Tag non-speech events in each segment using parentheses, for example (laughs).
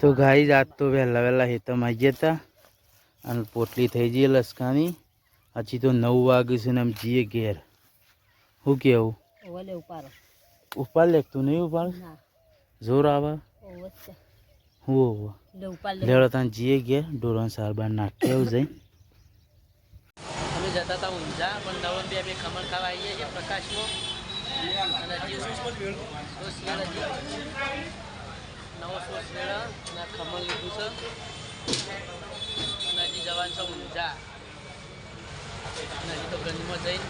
તો ગાઈ આજ તો વહેલા વહેલા હેતમ આવી ગયા હતા અને પોટલી થઈ જઈએ લસકાની. હજી તો નવ વાગે છે ને આમ જઈએ ઘેર. શું કેવું? ઉપાડ. લે તું નહીં ઉપાડ? જોર આવે? ઓવે છે. હું હોવો લે ઉપાડ લે. લેવડો તને જઈએ ઘેર ડોરણ સાર બાર નાખી આવું જઈ અમે જતા હતા ઊંઝા પણ નવન બે બે ખમણ ખાવા આવીએ છીએ પ્રકાશમાં. નવો સોસ વેળ અને ખમણ લીધું છે. અને હજી જવાનું છે ઊંઝા. અને હજી તો ગંજમાં જઈને.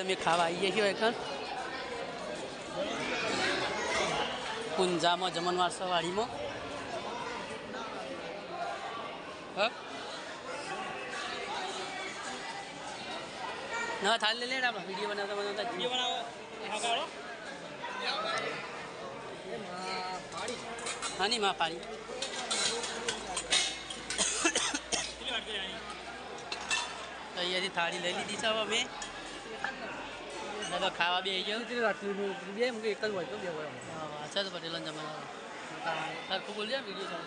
અમે ખાવા આવીએ છીએ એકણ કુંજામાં જમણવાર સવારીમાં. હ? ના થાલ લે લે ને આપણે વીડિયો બનાવતા બનાવતા વીડિયો હા નહીં માં પાડી. તો અહીંયાથી થાળી લઈ લીધી છે હવે મેં દાદા ખાવા બે ગયો. બે એક જ હોય તો બે હોય અચ્છા તો પટેલ જમાના સરખું બોલજો વીડિયો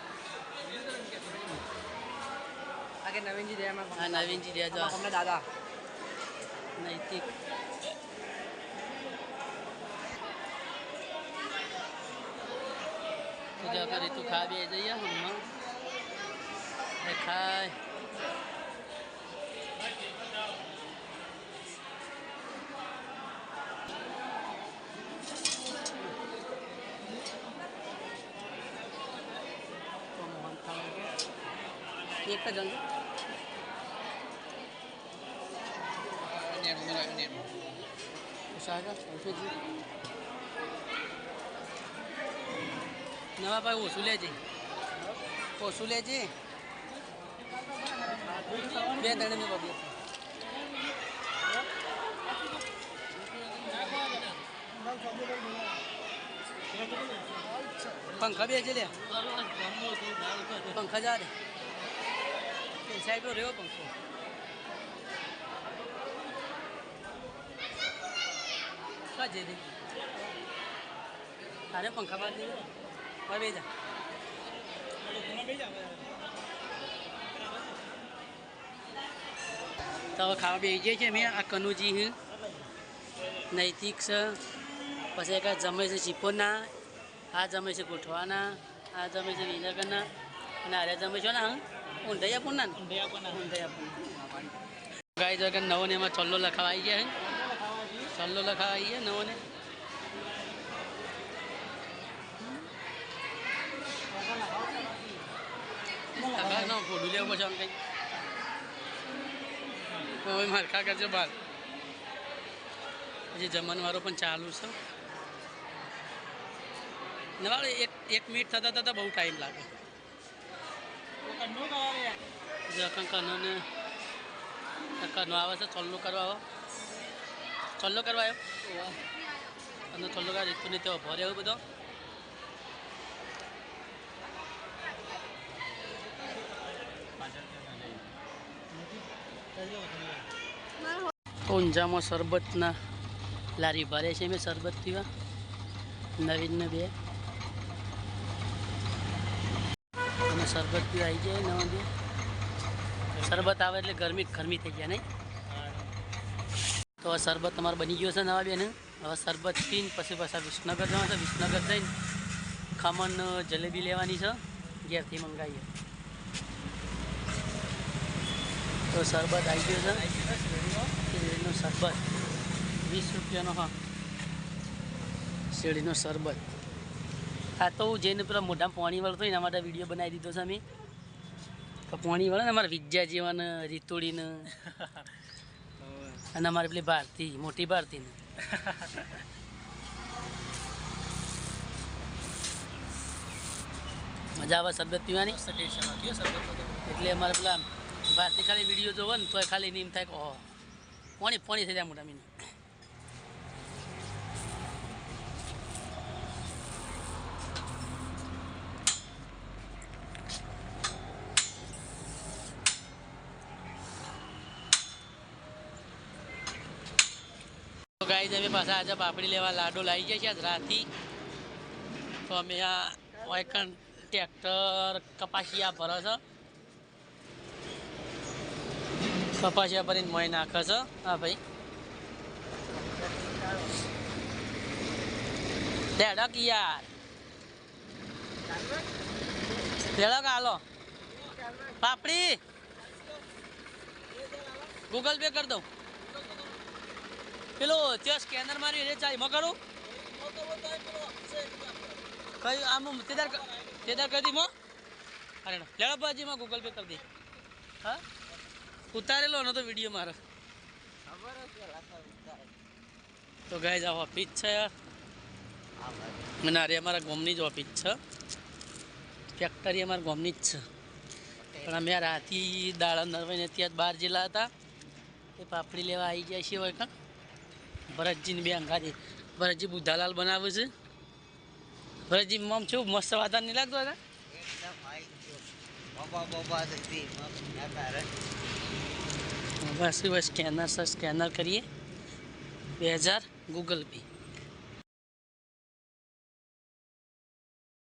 આગળ નવીનજી દે હા નવીનજી રહ્યા દાદા. નૈતિક તો જો કરી તું ખા બે જઈએ હમણાં એ ખાય તો મોહન થાળ એક જ અંક સાગર અલ્ફેજી નવા ભાઈ ઓછું લેજે ઓછું લેજે બે દણે મેં બબે પંખા બે છે લે. પંખા જા રે સાઈડ રહ્યો પંખો જઈ તારે પંખા બાદ દે હવે બે જા તો ખાવા બે જઈએ છીએ મેં આ કનુજી હું નૈતિક છે પછી એક જમે છે ચીપોના આ જમે છે ગોઠવાના આ જમે છે વિનગરના અને આરે જમે છે ને હું ઊંધાઈ આપું ના ઊંધાઈ આપું ગાય જો નવો ને એમાં ચલ્લો લખાવા આવી ગયા છે ચલ્લો લખાવા આવી ગયા નવો ને લખા ના ફોટું લેવું પછી આમ કંઈ. હવે મારખા કરજો બાર. પછી જમણવારો પણ ચાલુ છે. નવાળે એક એક મિનિટ થતાં થતાં બહુ ટાઈમ લાગે. કંકનો ને આવે. છે ચોલ્લો કરવા ચોલ્લો કરવા આવ્યો અને ચોલ્લો કરવા રીતું નહીં તેવો ભરે બધો. ઊંઝામાં શરબતના લારી ભરે છે મેં શરબત પીવા નવીનને બે. અને શરબત પીવા આવી જાય નવા બે. શરબત આવે એટલે ગરમી ગરમી થઈ જાય નહીં? તો આ શરબત તમારે બની ગયો છે નવા બેન. હવે શરબત પીને પછી પાછા વિસનગર જવાનું છે. વિસનગર જઈને ખમણ, જલેબી લેવાની છે. ઘેરથી મંગાવીએ. તો શરબત આવી ગયો છે. શેરડીનો શરબત. વીસ રૂપિયાનો, હા. શેરડીનો શરબત. હા, તો હું જઈને પેલા મોઢા પાણી વળતો એના માટે વીડિયો બનાવી દીધો છે અમે પાણી વળે ને અમારે વિદ્યા જીવન, રીતોડીને. (laughs) અને અમારે પેલી ભારતી મોટી ભારતીને. મજા આવે શરબત પીવાની? એટલે અમારે પેલા ભારતી ખાલી વીડિયો જોવો ને તો ખાલી નીમ થાય કે ઓહો પોણી પાણી થઈ જાય મોટા મીને. ગાઈ અમે પાછા આજે પાપડી લેવા લાડો લાવી ગયા છે આજ રાતથી તો અમે આ વાયકણ ટ્રેક્ટર કપાસિયા ભરે છે. કપાસિયા ભરીને મોય નાખે છે. હા, ભાઈ. ડેડક યાર ડેડક હાલો પાપડી? ગૂગલ પે કરી દઉં. પેલો તે સ્કેનર મારી એટલે ચાલી માં કરું? કઈ આમ તેદાર તેદાર કરી દી મો. અરે લેડો બાજીમાં ગૂગલ પે કરી દે. હા? ઉતારેલો નતો વીડિયો મારો. તો ગાય આ ઓફિસ છે. અને અરે અમારા ગોમની જ ઓફિસ છે. ફેક્ટરી અમારા ગોમની જ છે. પણ અમે રાતી દાડા નરવાઈને ત્યાં જ બહાર જેલા હતા. એ પાપડી લેવા આવી જાય છે હોય કાં ભરતજીને બે અંગાથી ભરતજી બુદ્ધાલાલ બનાવે છે. ભરતજી મમ છું? મસ્ત વાતા નહીં લાગતો હતા બસ બસ સ્કેનર સર સ્કેનર કરીએ. બે હજાર ગૂગલ પે